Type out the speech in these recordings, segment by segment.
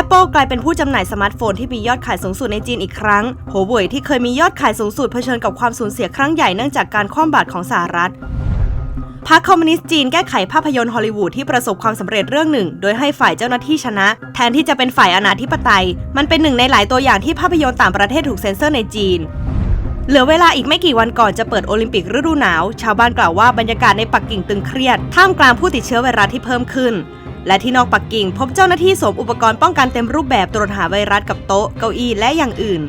Apple กลายเป็นผู้จำหน่ายสมาร์ทโฟนที่มียอดขายสูงสุดในจีนอีกครั้งโหเว่ยที่เคยมียอดขายสูงสุดเผชิญกับความสูญเสียครั้งใหญ่เนื่องจากการคว่ำบาตรของสหรัฐพรรคคอมมิวนิสต์จีนแก้ไขภาพยนตร์ฮอลลีวูดที่ประสบความสำเร็จเรื่องหนึ่ง โดยให้ฝ่ายเจ้าหน้าที่ชนะ แทนที่จะเป็นฝ่ายอนาธิปไตย มันเป็นหนึ่งในหลายตัวอย่างที่ภาพยนตร์ต่างประเทศถูกเซ็นเซอร์ในจีน เหลือเวลาอีกไม่กี่วันก่อนจะเปิดโอลิมปิกฤดูหนาว ชาวบ้านกล่าวว่าบรรยากาศในปักกิ่งตึงเครียด ท่ามกลางผู้ติดเชื้อไวรัสที่เพิ่มขึ้น และที่นอกปักกิ่งพบเจ้าหน้าที่สวมอุปกรณ์ป้องกันเต็มรูปแบบตรวจหาไวรัสกับโต๊ะเก้าอี้และอย่างอื่น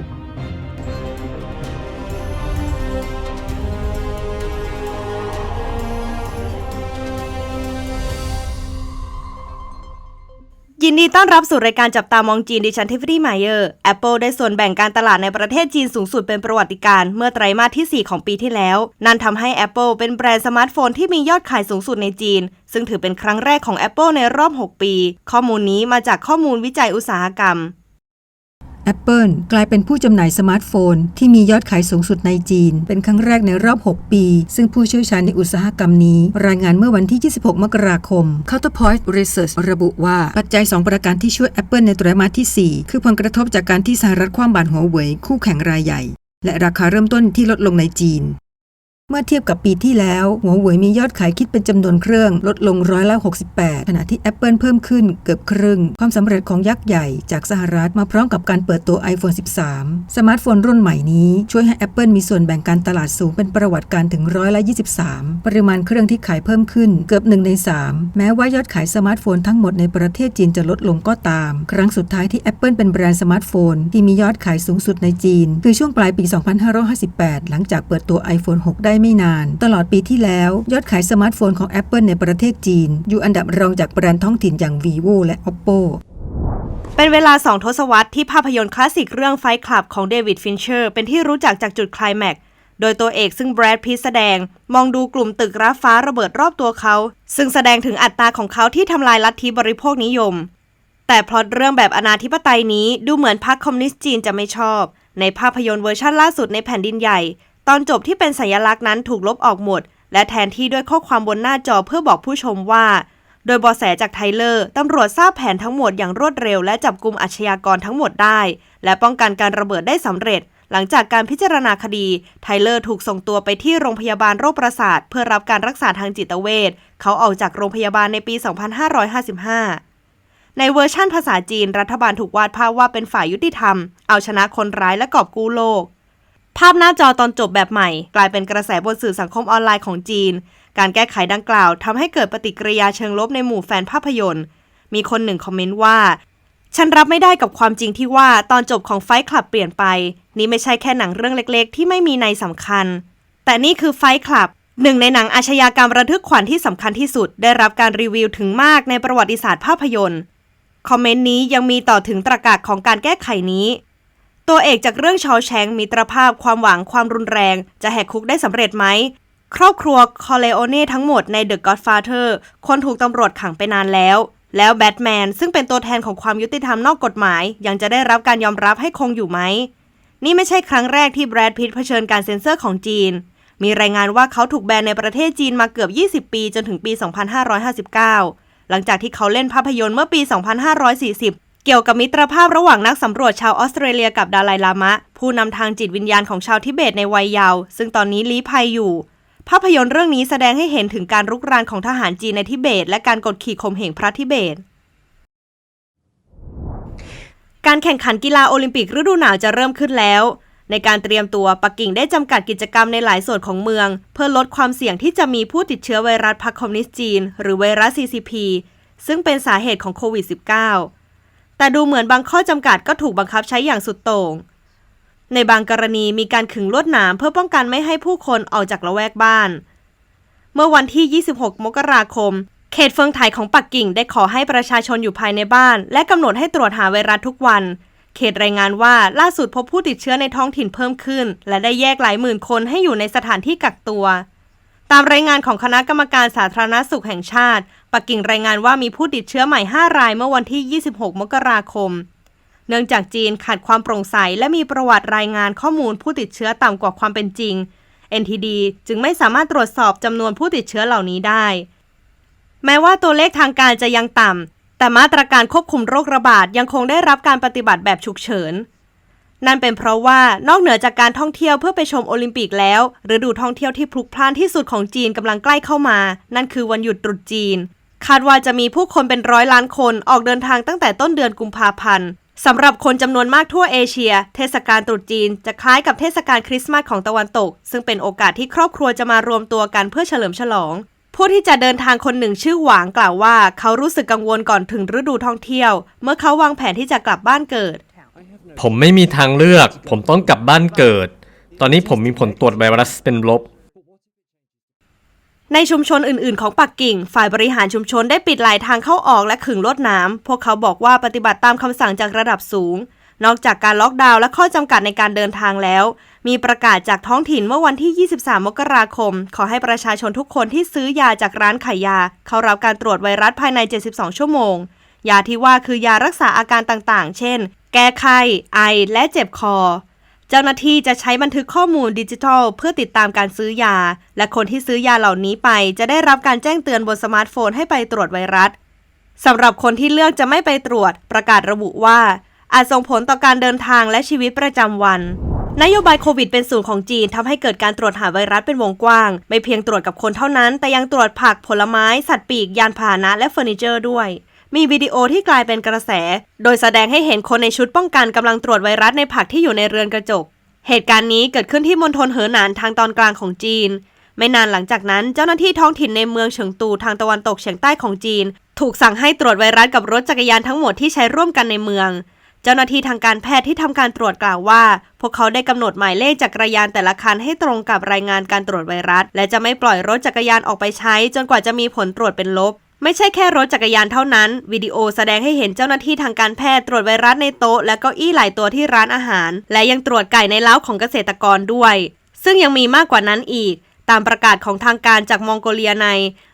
ยินดีต้อนรับสู่รายการจับตามองจีนดิฉันทิฟฟี่ไมเออร์ Apple ได้ส่วนแบ่งการตลาดในประเทศจีนสูงสุดเป็นประวัติการณ์เมื่อไตรมาสที่ 4 ของปีที่แล้ว นั่นทำให้ Apple เป็นแบรนด์สมาร์ทโฟนที่มียอดขายสูงสุดในจีน ซึ่งถือเป็นครั้งแรกของ Apple ในรอบ 6 ปี ข้อมูลนี้มาจากข้อมูลวิจัยอุตสาหกรรม Apple กลายเป็นผู้จำหน่ายสมาร์ทโฟน ที่มียอดขายสูงสุดในจีน เป็นครั้งแรกในรอบ 6 ปี ซึ่งผู้เชี่ยวชาญในอุตสาหกรรมนี้ รายงานเมื่อวันที่ 26 มกราคม Counterpoint Research ระบุว่าปัจจัย 2 ประการที่ช่วย Apple ในไตรมาสที่ 4 คือผลกระทบจากการที่สหรัฐคว่ำบาตรหัวเว่ยคู่แข่งรายใหญ่ และราคาเริ่มต้นที่ลดลงในจีน เมื่อเทียบกับปีที่แล้วหัวเว่ยมียอดขายคิดเป็นจำนวนเครื่องลดลงร้อยละ68 ขณะที่ Apple เพิ่มขึ้นเกือบครึ่ง ความสำเร็จของยักษ์ใหญ่จากสหรัฐมาพร้อมกับการเปิดตัว iPhone 13 สมาร์ทโฟนรุ่นใหม่นี้ช่วยให้ Apple มีส่วนแบ่งการตลาดสูงเป็นประวัติการถึงร้อยละ23 ปริมาณเครื่องที่ขายเพิ่มขึ้นเกือบ1ใน3 แม้ว่ายอดขายสมาร์ทโฟนทั้งหมดในประเทศจีนจะลดลงก็ตาม ครั้งสุดท้ายที่ Apple เป็นแบรนด์สมาร์ทโฟนที่มียอดขายสูงสุดในจีน คือช่วงปลายปี 2558 หลังจากเปิดตัว iPhone 6 ได้ไม่นาน ตลอดปีที่แล้ว ยอดขายสมาร์ทโฟนของ Apple ในประเทศจีน อยู่อันดับรองจากแบรนด์ท้องถิ่นอย่าง vivo และ oppo เป็นเวลา2ทศวรรษที่ภาพยนตร์คลาสสิกเรื่องไฟคลับของเดวิดฟินเชอร์ เป็นที่รู้จักจากจุดคลายแม็กซ์โดยตัวเอกซึ่งแบรดพิตแสดง มองดูกลุ่มตึกราฟ้าระเบิดรอบตัวเขา ซึ่งแสดงถึงอัตราของเขาที่ทำลายลัทธิบริโภคนิยม แต่พล็อตเรื่องแบบอนาธิปไตยนี้ดูเหมือนพรรคคอมมิวนิสต์จีนจะไม่ชอบ ในภาพยนตร์เวอร์ชันล่าสุดในแผ่นดินใหญ่ ตอนจบที่เป็นสัญลักษณ์นั้นถูกลบออกหมด และแทนที่ด้วยข้อความบนหน้าจอเพื่อบอกผู้ชมว่า โดยบอแสจากไทเลอร์ตำรวจทราบแผนทั้งหมดอย่างรวดเร็ว และจับกลุ่มอาชญากรทั้งหมดได้ และป้องกันการระเบิดได้สำเร็จ หลังจากการพิจารณาคดี ไทเลอร์ถูกส่งตัวไปที่โรงพยาบาลโรคประสาท เพื่อรับการรักษาทางจิตเวชเขาออกจากโรงพยาบาลในปี 2555ในเวอร์ชั่นภาษาจีนรัฐบาลถูกวาดภาพว่าเป็นฝ่ายยุติธรรม เอาชนะคนร้ายและกอบกู้โลก ภาพหน้าจอตอนจบแบบใหม่ กลายเป็นกระแสบนสื่อสังคมออนไลน์ของจีน การแก้ไขดังกล่าวทำให้เกิดปฏิกิริยาเชิงลบในหมู่แฟนภาพยนตร์ มีคนหนึ่งคอมเมนต์ว่า ฉันรับไม่ได้กับความจริงที่ว่าตอนจบของไฟคลับเปลี่ยนไป นี่ไม่ใช่แค่หนังเรื่องเล็กๆ ที่ไม่มีในสำคัญ แต่นี่คือไฟคลับหนึ่งในหนังอาชญากรรมระทึกขวัญที่สำคัญที่สุด ได้รับการรีวิวถึงมากในประวัติศาสตร์ภาพยนตร์ คอมเมนต์นี้ยังมีต่อถึงตรากาศของการแก้ไขนี้ ตัวเอกจากเรื่องชอแชงมิตรภาพความหวังความรุนแรง จะแหกคุกได้สำเร็จไหม ครอบครัวคอเลโอเน่ทั้งหมดใน The Godfather คนถูกตำรวจขังไปนานแล้ว แล้วแบทแมนซึ่งเป็นตัวแทนของความยุติธรรมนอกกฎหมาย ยังจะได้รับการยอมรับให้คงอยู่ไหม นี่ไม่ใช่ครั้งแรกที่แบรดพิตต์เผชิญการเซ็นเซอร์ของจีน มีรายงานว่าเขาถูกแบนในประเทศจีนมาเกือบ 20 ปีจนถึงปี 2559 หลังจากที่เขาเล่นภาพยนตร์เมื่อปี 2540 กี่ยวกับมิตรภาพระหว่างนักสำรวจชาวออสเตรเลียกับดาลายลามะ ผู้นำทางจิตวิญญาณของชาวทิเบตในวัยเยาว์ซึ่งตอนนี้ลี้ภัยอยู่ ภาพยนตร์เรื่องนี้แสดงให้เห็นถึงการรุกรานของทหารจีนในทิเบต และการกดขี่ข่มเหงพระทิเบตการแข่งขันกีฬาโอลิมปิกฤดูหนาวจะเริ่มขึ้นแล้ว ในการเตรียมตัวปักกิ่งได้จำกัดกิจกรรมในหลายส่วนของเมือง เพื่อลดความเสี่ยงที่จะมีผู้ติดเชื้อไวรัสพรรคคอมมิวนิสต์จีน หรือไวรัส CCP ซึ่งเป็นสาเหตุของโควิด -19 แต่ดูเหมือนบางข้อจำกัดก็ถูกบังคับใช้อย่างสุดโต่ง ในบางกรณีมีการขึงลวดหนามเพื่อป้องกันไม่ให้ผู้คนออกจากละแวกบ้าน เมื่อวันที่ 26 มกราคม เขตเฟิงไถของปักกิ่งได้ขอให้ประชาชนอยู่ภายในบ้าน และกำหนดให้ตรวจหาไวรัสทุกวัน เขตรายงานว่าล่าสุดพบผู้ติดเชื้อในท้องถิ่นเพิ่มขึ้น และได้แยกหลายหมื่นคนให้อยู่ในสถานที่กักตัว ตามรายงานของคณะกรรมการสาธารณสุขแห่งชาติ ปักกิ่งรายงานว่ามีผู้ติดเชื้อใหม่ 5 รายเมื่อวันที่ 26 มกราคม เนื่องจากจีนขาดความโปร่งใส และมีประวัติรายงานข้อมูลผู้ติดเชื้อต่ำกว่าความเป็นจริง NTD จึงไม่สามารถตรวจสอบจำนวนผู้ติดเชื้อเหล่านี้ได้ แม้ว่าตัวเลขทางการจะยังต่ำแต่มาตรการควบคุมโรคระบาดยังคงได้รับการปฏิบัติแบบฉุกเฉิน นั่นเป็นเพราะว่านอกเหนือจากการท่องเที่ยวเพื่อไปชมโอลิมปิกแล้วฤดูท่องเที่ยวที่พลุกพล่านที่สุดของจีนกำลังใกล้เข้ามา นั่นคือวันหยุดตรุษจีน คาดว่าจะมีผู้คนเป็นร้อยล้านคนออกเดินทางตั้งแต่ต้นเดือนกุมภาพันธ์สำหรับคนจำนวนมากทั่วเอเชีย เทศกาลตรุษจีนจะคล้ายกับเทศกาลคริสต์มาสของตะวันตก ซึ่งเป็นโอกาสที่ครอบครัวจะมารวมตัวกันเพื่อเฉลิมฉลอง ผู้ที่จะเดินทางคนหนึ่งชื่อหวางกล่าวว่า เขารู้สึกกังวลก่อนถึงฤดูท่องเที่ยว เมื่อเขาวางแผนที่จะกลับบ้านเกิด ผมไม่มีทางเลือก ผมต้องกลับบ้านเกิด ตอนนี้ผมมีผลตรวจไวรัสเป็นลบ ในชุมชนอื่น ๆ ของปักกิ่ง ฝ่ายบริหารชุมชนได้ปิดหลายทางเข้าออกและขึงลวดน้ำพวกเขาบอกว่าปฏิบัติตามคำสั่งจากระดับสูง นอกจากการล็อกดาวน์และข้อจำกัดในการเดินทางแล้ว มีประกาศจากท้องถิ่นเมื่อวันที่ 23 มกราคม ขอให้ประชาชนทุกคนที่ซื้อยาจากร้านขายยา เข้ารับการตรวจไวรัสภายใน 72 ชั่วโมงยาที่ว่าคือยารักษาอาการต่างๆ เช่น แก้ไข้ ไอ และเจ็บคอ เจ้าหน้าที่จะใช้บันทึกข้อมูลดิจิทัล เพื่อติดตามการซื้อยา และคนที่ซื้อยาเหล่านี้ไป จะได้รับการแจ้งเตือนบนสมาร์ทโฟนให้ไปตรวจไวรัสสำหรับคนที่เลือกจะไม่ไปตรวจ ประกาศระบุว่า อาจส่งผลต่อการเดินทางและชีวิตประจำวัน นโยบายโควิดเป็นศูนย์ของจีนทำให้เกิดการตรวจหาไวรัสเป็นวงกว้าง ไม่เพียงตรวจกับคนเท่านั้น แต่ยังตรวจผักผลไม้ สัตว์ปีก ยานพาหนะและเฟอร์นิเจอร์ด้วย มีวิดีโอที่กลายเป็นกระแส โดยแสดงให้เห็นคนในชุดป้องกันกำลังตรวจไวรัสในผักที่อยู่ในเรือนกระจก เหตุการณ์นี้เกิดขึ้นที่มณฑลเหอหนานทางตอนกลางของจีน ไม่นานหลังจากนั้นเจ้าหน้าที่ท้องถิ่นในเมืองเฉิงตูทางตะวันตกเฉียงใต้ของจีน ถูกสั่งให้ตรวจไวรัสกับรถจักรยานทั้งหมดที่ใช้ร่วมกันในเมืองเจ้าหน้าที่ทางการแพทย์ที่ทำการตรวจกล่าวว่า พวกเขาได้กำหนดหมายเลขจักรยานแต่ละคันให้ตรงกับรายงานการตรวจไวรัส และจะไม่ปล่อยรถจักรยานออกไปใช้ จนกว่าจะมีผลตรวจเป็นลบ ไม่ใช่แค่รถจักรยานเท่านั้น วิดีโอแสดงให้เห็นเจ้าหน้าที่ทางการแพทย์ตรวจไวรัสในโต๊ะและเก้าอี้หลายตัวที่ร้านอาหาร และยังตรวจไก่ในเล้าของเกษตรกรด้วย ซึ่งยังมีมากกว่านั้นอีก ตามประกาศของทางการจากมองโกเลียใน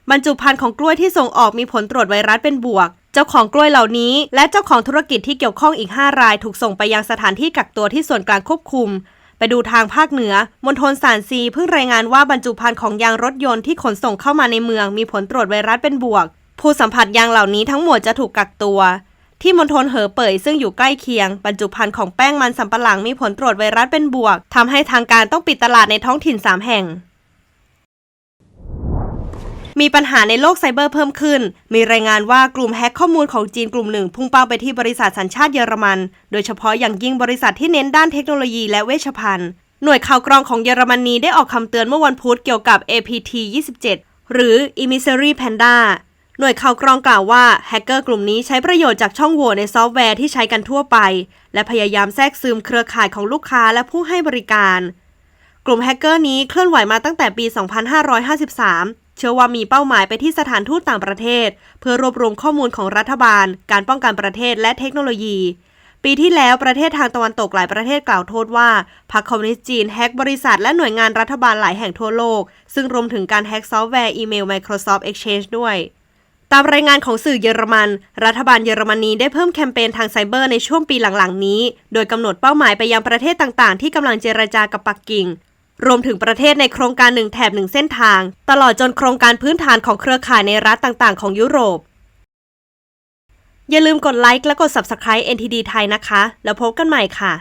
บรรจุภัณฑ์ของกล้วยที่ส่งออกมีผลตรวจไวรัสเป็นบวก เจ้าของกล้วยเหล่านี้ และเจ้าของธุรกิจที่เกี่ยวข้องอีก 5 รายถูกส่งไปยังสถานที่กักตัวที่ส่วนกลางควบคุม ไปดูทางภาคเหนือ มณฑลสานซีเพิ่งรายงานว่าบรรจุภัณฑ์ของยางรถยนต์ที่ขนส่งเข้ามาในเมือง มีผลตรวจไวรัสเป็นบวก ผู้สัมผัสยางเหล่านี้ทั้งหมดจะถูกกักตัว ที่มณฑลเหอเป่ยซึ่งอยู่ใกล้เคียง บรรจุภัณฑ์ของแป้งมันสำปะหลังมีผลตรวจไวรัสเป็นบวกทำให้ทางการต้องปิดตลาดในท้องถิ่น3แห่ง มีปัญหาในโลกไซเบอร์เพิ่มขึ้น มีรายงานว่ากลุ่มแฮกข้อมูลของจีนกลุ่มหนึ่ง พุ่งเป้าไปที่บริษัทสัญชาติเยอรมัน โดยเฉพาะอย่างยิ่งบริษัทที่เน้นด้านเทคโนโลยีและเวชภัณฑ์หน่วยข่าวกรองของเยอรมนีได้ออกคำเตือนเมื่อวันพุธเกี่ยวกับ APT 27 หรือ Emissary Panda หน่วยข่าวกรองกล่าวว่าแฮกเกอร์กลุ่มนี้ใช้ประโยชน์จากช่องโหว่ในซอฟต์แวร์ที่ใช้กันทั่วไป และพยายามแทรกซึมเครือข่ายของลูกค้าและผู้ให้บริการ กลุ่มแฮกเกอร์นี้เคลื่อนไหวมาตั้งแต่ปี 2553 เชื่อว่ามีเป้าหมายไปที่สถานทูตต่างประเทศ เพื่อรวบรวมข้อมูลของรัฐบาล การป้องกันประเทศและเทคโนโลยี ปีที่แล้วประเทศทางตะวันตกหลายประเทศกล่าวโทษว่าพรรคคอมมิวนิสต์จีนแฮกบริษัทและหน่วยงานรัฐบาลหลายแห่งทั่วโลก ซึ่งรวมถึงการแฮกซอฟต์แวร์อีเมล Microsoft Exchange ด้วยตามรายงานของสื่อเยอรมัน รัฐบาลเยอรมนีได้เพิ่มแคมเปญทางไซเบอร์ในช่วงปีหลังๆนี้ โดยกำหนดเป้าหมายไปยังประเทศต่างๆ ที่กำลังเจรจากับปักกิ่ง รวมถึงประเทศในโครงการหนึ่งแถบหนึ่งเส้นทาง ตลอดจนโครงการพื้นฐานของเครือข่ายในรัฐต่างๆ ของยุโรป อย่าลืมกดไลค์และกด Subscribe NTD ไทยนะคะ แล้วพบกันใหม่ค่ะ